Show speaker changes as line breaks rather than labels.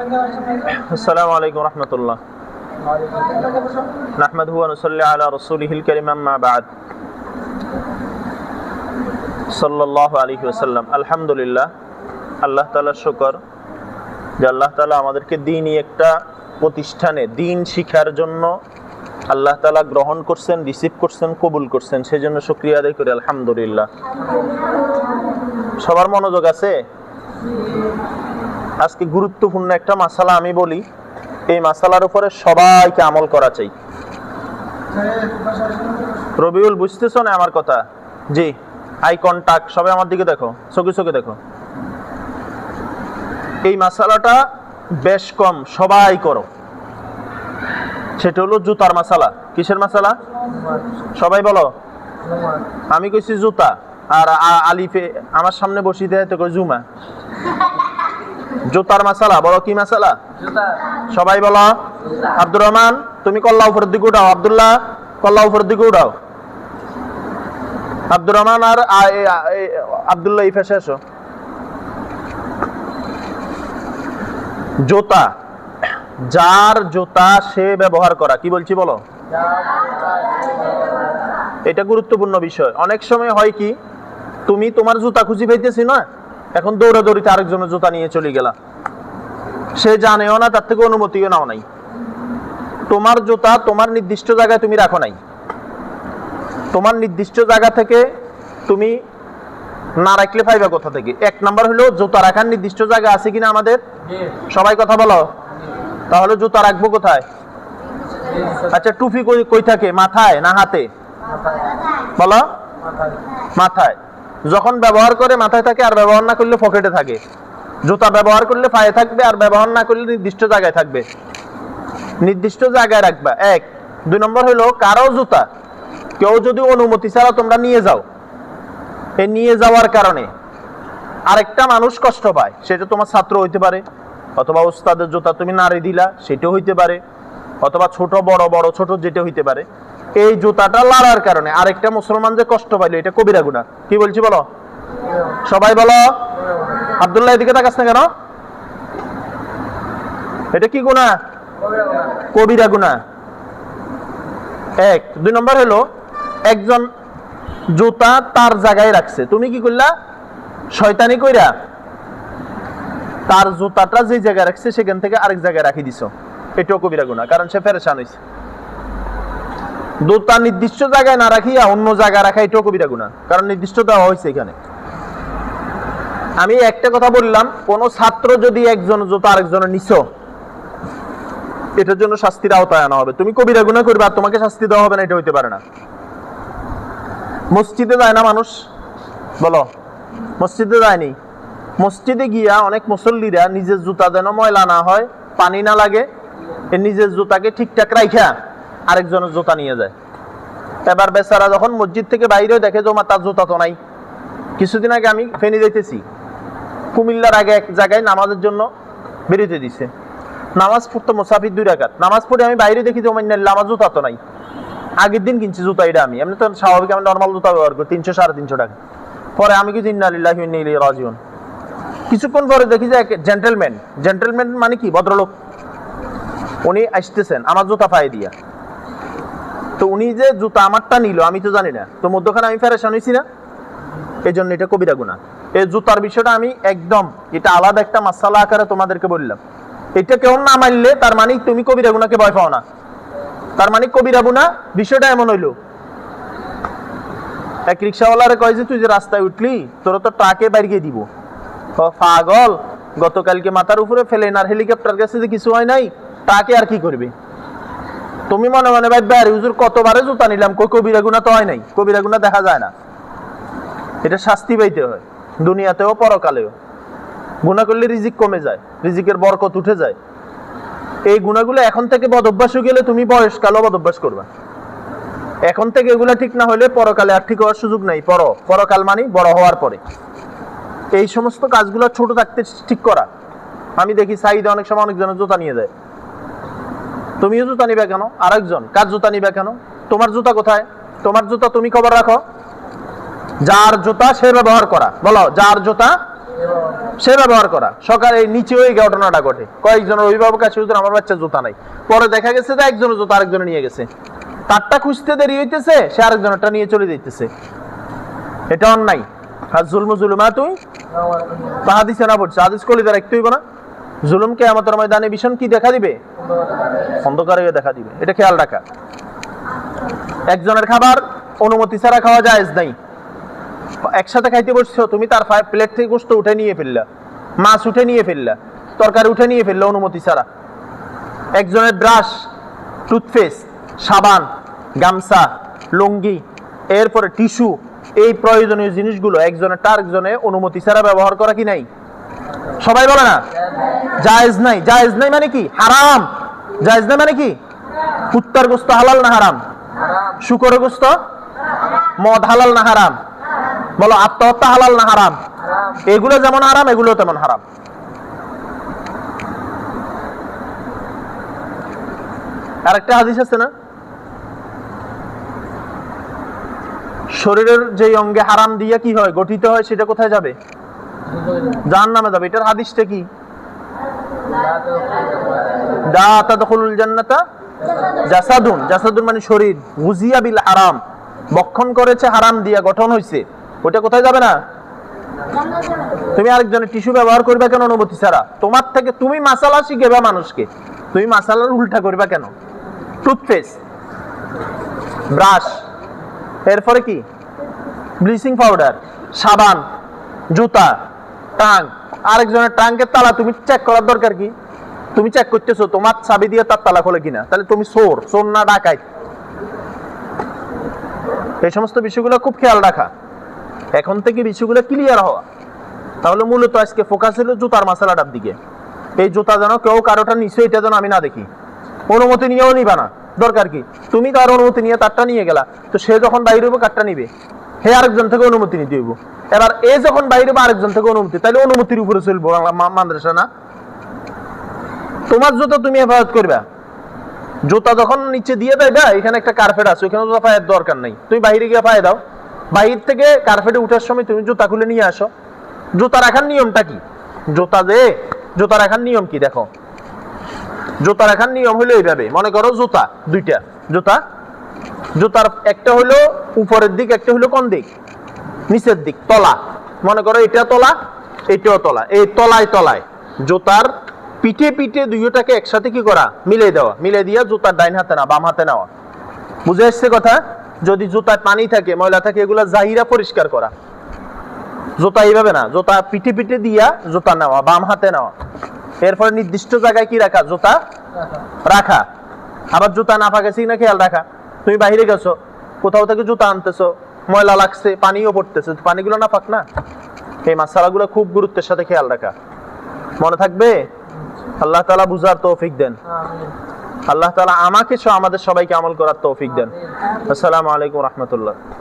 আসসালামু আলাইকুম রহমতুল্লাহ نحمده ونصلي على رسوله الكريم أما بعد صلى الله عليه وسلم الحمد لله আল্লাহ তাআলার শুকর যে আল্লাহ তাআলা আমাদেরকে দিনই একটা প্রতিষ্ঠানে দিন শিখার জন্য আল্লাহ তাআলা গ্রহণ করছেন রিসিভ করছেন কবুল করছেন সেজন্য শুকরিয়া আদায় করি আলহামদুলিল্লাহ সবার মনোযোগ আছে আজকে গুরুত্বপূর্ণ একটা মাসালা আমি বলি, এই মাসালার উপরে সবাইকে আমল করা চাই। রবিউল, বুঝতেছ না আমার কথা? জি আই কন্টাক্ট সবাই আমার দিকে দেখো, চোখে চোখে দেখো। এই মাসালাটা বেশ কম, সবাই করো। সেটা হলো জুতার মাসালা। কিসের মাসালা? সবাই বলো। আমি কইছি জুতা, আর আলিফে, আমার সামনে বসি দেয়, তো জুমা। জুতার মাসালা বলো কি মাসালা? সবাই বলো। আব্দুর রহমান তুমি কল্লা উপরের দিকে উঠাও। আব্দুল্লাহ কল্লা উপরের দিকে উঠাও। আব্দুর রহমান আর আব্দুল্লাহ ফেসে এসো। জুতা। যার জুতা সে ব্যবহার করা কি বলছি বলো? এটা গুরুত্বপূর্ণ বিষয়। অনেক সময় হয় কি তুমি তোমার জুতা খুঁজি পাইতেছি না? এখন দৌড়াদৌড়িতে আরেকজনের জুতা নিয়ে চলে গেলা সে জানেও না তার থেকে অনুমতিও নাও নাই। তোমার জুতা তোমার নির্দিষ্ট জায়গায় তুমি রাখো নাই। তোমার নির্দিষ্ট জায়গা থেকে তুমি না রাখলে পাইবা কোথা থেকে? এক নাম্বার হলো জুতা রাখার নির্দিষ্ট জায়গা আছে কিনা আমাদের? সবাই কথা বলো। তাহলে জুতা রাখব কোথায়? আচ্ছা টুপি কই কই থাকে? মাথায় না হাতে? বলো। মাথায়। যখন ব্যবহার করে মাথায় থাকে আর ব্যবহার না করলে পকেটে থাকে। জুতা ব্যবহার করলে পায়ে থাকবে আর ব্যবহার না করলে নির্দিষ্ট জায়গায় থাকবে। নির্দিষ্ট জায়গায় রাখবা। এক। দুই নম্বর হলো কারও জুতা কেউ যদি অনুমতি ছাড়া তোমরা নিয়ে যাও, এই নিয়ে যাওয়ার কারণে আরেকটা মানুষ কষ্ট পায়। সেটা তোমার ছাত্র হইতে পারে, অথবা উস্তাদের জুতা তুমি নাড়ি দিলা, সেটাও হইতে পারে, অথবা ছোট, বড় বড়, ছোট, যেটা হইতে পারে। এই জুতাটা লাড়ার কারণে। আরেকটা মুসলমান যে কষ্ট পাইলো, এটা কবিরা গুণা। কি বলছি বলো? সবাই বলো? আব্দুল্লাহ, এদিকে তাকাস না কেন? এটা কি গুণা? কবিরা গুণা। এক। দুই নম্বর হলো, একজন জুতা তার জায়গায় রাখছে। তুমি কি করলা? শয়তানি কইরা তার জুতাটা যে জায়গায় রাখছে, সেখান থেকে আরেক জায়গায় রাখি দিছো। এটাও কবিরা গুণা, কারণ সে ফেরেশান হইছে। জুতা নির্দিষ্ট জায়গায় না রাখিয়া অন্য জায়গায় রাখা এটাও কবিরা গুণা। কারণ নির্দিষ্ট দেওয়া হয়েছে এখানে। আমি একটা কথা বললাম, কোন ছাত্র যদি একজন জুতা আরেকজনের নিছো, এটার জন্য শাস্তির আওতায় আনা হবে। তুমি কবিরা গুণা করবে আর তোমাকে শাস্তি দেওয়া হবে না, এটা হইতে পারে না। মসজিদে যায় না মানুষ? বলো। মসজিদে যায়নি মসজিদে গিয়া অনেক মুসল্লিরা নিজের জুতা যেন ময়লা না হয়, পানি না লাগে নিজের জুতাকে ঠিকঠাক রাইখা। আরেকজনের জুতা নিয়ে যায়। এবার বেচারা যখন মসজিদ থেকে বাইরে দেখে জমা তার জুতা তো নাই। কিছুদিন আগে আমি ফেনি যাইতেছি। কুমিল্লার আগে এক জায়গায় নামাজের জন্য বেরোতে দিছে। নামাজ পড়তো মুসাফির দুই রাকাত। নামাজ পড়ে আমি বাইরে দেখি জমা আমার জুতা তো নাই। আগের দিন কিনছি জুতা এটা আমি। এমনি তো স্বাভাবিক আমি নর্মাল জুতা ব্যবহার করি, তিনশো, সাড়ে তিনশো টাকা। পরে আমি কিছু ইন্নালিল্লাহ রাজিউন। কিছুক্ষণ পরে দেখি যে, এক জেন্টেলম্যান জেন্টেলম্যান মানে কি? ভদ্রলোক। উনি আসতেছেন, আমার জুতা পায়ে দিয়া। তো উনি যে জুতা আমারটা নিল, আমি তো জানি না। তো মধ্যখানে আমি ফেরেশান হয়েছি না। এই জন্য এটা কবিরা গুণা এই জুতার বিষয়টা আমি একদম, এটা আলাদা একটা মাসালা আকারে তোমাদেরকে বললাম। এটা কেউ না মানলে, তার মানে তুমি কবিরা গুণাকে ভয় পাও না। তার মানে কবিরা গুণা বিষয়টা এমন হইল। এক রিক্সাওয়ালারে কয় যে, তুই যে রাস্তায় উঠলি, তোর তো ট্রাকে বাইরে দিব। পাগল, গতকালকে মাথার উপরে ফেলেন আর হেলিকপ্টার কাছে যে কিছু হয় নাই, ট্রাকে আর কি করবে? তুমি মনে মনে ভাই আর হুজুর, কতবারে জুতা নিলাম? কই কবিরা গুণা তো হয় নাই। কবিরা গুণা দেখা যায় না। এটা শাস্তি পাইতে হয়। দুনিয়াতেও, পরকালেও। গুণা করলে রিজিক কমে যায়, রিজিকের বরকত উঠে যায়। এই গুণাগুলো এখন থেকে বদ অভ্যাস হয়ে গেলে তুমি বয়সকালও বদ অভ্যাস করবা। এখন থেকে এগুলা ঠিক না হলে পরকালে আর ঠিক হওয়ার সুযোগ নাই। পর, পরকাল মানে বড় হওয়ার পরে। এই সমস্ত কাজগুলো ছোট থাকতে ঠিক করা। আমি দেখি সাইডে অনেক সময় অনেকজনের জোতা নিয়ে যায়। তুমিও জুতা নিবে কেন? আরেকজন, কার জুতা নিবে কেন? তোমার জুতা কোথায়? তোমার জুতা তুমি খবর রাখো। যার জুতা সে ব্যবহার করা। বলো, যার জুতা সে ব্যবহার করা। সকালে নিচে ওই ঘটনাটা ঘটে। কয়েকজনের অভিভাবক আছে আমার বাচ্চা জুতা নাই। পরে দেখা গেছে যে একজনের জুতা আরেকজনে নিয়ে গেছে। তারটা খুঁজতে দেরি হইতেছে, সে আরেকজনেরটা নিয়ে চলে যাইতেছে। এটা অন্যায়। আর জুলমু জুলুমা তুই হাদিসে না পড়ছে। হাদিস কলি দ্বারা একটু না। জুলুমকে আমাদের ময়দানে ভীষণ কি দেখা দিবে? অন্ধকারে দেখা দিবে। এটা খেয়াল রাখা। একজনের খাবার অনুমতি ছাড়া খাওয়া যায় নাই। একসাথে খাইতে বসছো, তুমি তার প্লেট থেকে গোস্ত উঠে নিয়ে ফেললা। মাছ উঠে নিয়ে ফেললা। তরকারি উঠে নিয়ে ফেললা অনুমতি ছাড়া। একজনের ব্রাশ, টুথপেস্ট, সাবান, গামছা, লুঙ্গি, এরপরে টিস্যু, এই প্রয়োজনীয় জিনিসগুলো একজনের তার একজনে অনুমতি ছাড়া ব্যবহার করা কি নাই? সবাই বলে না? জায়েজ নাই। জায়েজ নাই মানে কি? হারাম। জায়েজ নাই মানে কি? কুত্তার গোস্ত হালাল না হারাম? শুকরের গোস্ত? মদ হালাল না হারাম? বলো, আত্মহত্যা হালাল না হারাম? এগুলো যেমন হারাম, এগুলো তেমন হারাম। আরেকটা হাদিস আছে না? শরীরের যে অঙ্গে হারাম দিয়ে কি হয়, গঠিত হয়, সেটা কোথায় যাবে? জাহান নামে যাবে। এটার হাদিসটা কি? জান্নাতা জাসাদুন। জাসাদুন মানে শরীর। গুজিয়া বিল বক্ষণ করেছে, হারাম দিয়া গঠন হইছে। ওটা কোথায় যাবে না? তুমি আরেকজনের টিস্যু ব্যবহার করবে কেন অনুমতি ছাড়া? তোমার থেকে তুমি মাসালা শিখেবা মানুষকে। তুমি মাসালার উল্টা করবা কেন? Toothpaste brush. এরপরে কি? Bleaching powder. সাবান। জুতা। টাং। আরেকজনের টাঙ্কের তালা তুমি চেক করার দরকার কি? তুমি চেক করতেছো, তোমার চাবি দিয়ে তার তালা খোলে কিনা? তাহলে তুমি চোর চোর না ডাকাই। এই সমস্ত বিষয়গুলো খুব খেয়াল রাখা। এখন থেকে বিষয়গুলো ক্লিয়ার হওয়া। তাহলে মূলত আজকে ফোকাস হলো জুতার মশলাটার দিকে। এই জুতা যেন কেউ কারোটা নিচে, এটা যেন আমি না দেখি। অনুমতি নিয়েও নিবা না। দরকার কি? তুমি তার অনুমতি নিয়ে তারটা নিয়ে গেলা। তো সে যখন বাইরে হইব, কারটা নিবে। হে আরেকজন থেকে অনুমতি নিতে হইব। এবার এ যখন বাইরে বা আরেকজন থেকে অনুমতি তাহলে অনুমতির উপরে চলবো মাদ্রাসা না? তোমার জুতো তুমি হেফাজত করবা। জুতা যখন নিচে দিয়ে দেয় বা এখানে একটা কার্পেট আছে ওখানে জুতা পায়ের দরকার নেই। তুমি বাইরে গিয়ে পায়ে দাও। বাইর থেকে কার্পেটে উঠার সময় তুমি জুতা খুলে নিয়ে আসো। জুতা রাখার নিয়মটা কি? জুতা যে, জুতা রাখার নিয়ম কি দেখো? জুতা রাখার নিয়ম হলো এইভাবে। মনে করো জুতা, দুইটা। জুতা জুতার একটা হলো উপরের দিক, একটা হলো কোন দিক? নিচের দিক, তলা। মনে করো এটা তলা, এটাও তলা। এই তলায় তলায়। জুতার পিঠে পিঠে দুইটাকে একসাথে কি করা? মিলে দেওয়া। মিলে দিয়ে জুতার ডাইন হাতে না বাম হাতে নেওয়া বুঝে এসছে কথা? যদি জুতায় পানি থাকে, ময়লা থাকে, এগুলা জাহিরা পরিষ্কার করা। জুতা এইভাবে না, জুতা পিঠে পিঠে দিয়া জুতা নেওয়া বাম হাতে নেওয়া এরপরে নির্দিষ্ট জায়গায় কি রাখা? জুতা রাখা। আবার জুতা না ফাঁকেছি না খেয়াল রাখা। তুমি বাইরে গেছো কোথাও থেকে জুতা আনতেছো ময়লা লাগছে পানিও পড়তেছে পানিগুলো না ফাঁক না? এই মাসালাগুলো খুব গুরুত্বের সাথে খেয়াল রাখা। মনে থাকবে? আল্লাহ তালা বুঝার তৌফিক দেন। আল্লাহ তালা আমাকে আমাদের সবাইকে আমল করার তৌফিক দেন। আসসালামু আলাইকুম রহমতুল্লাহ।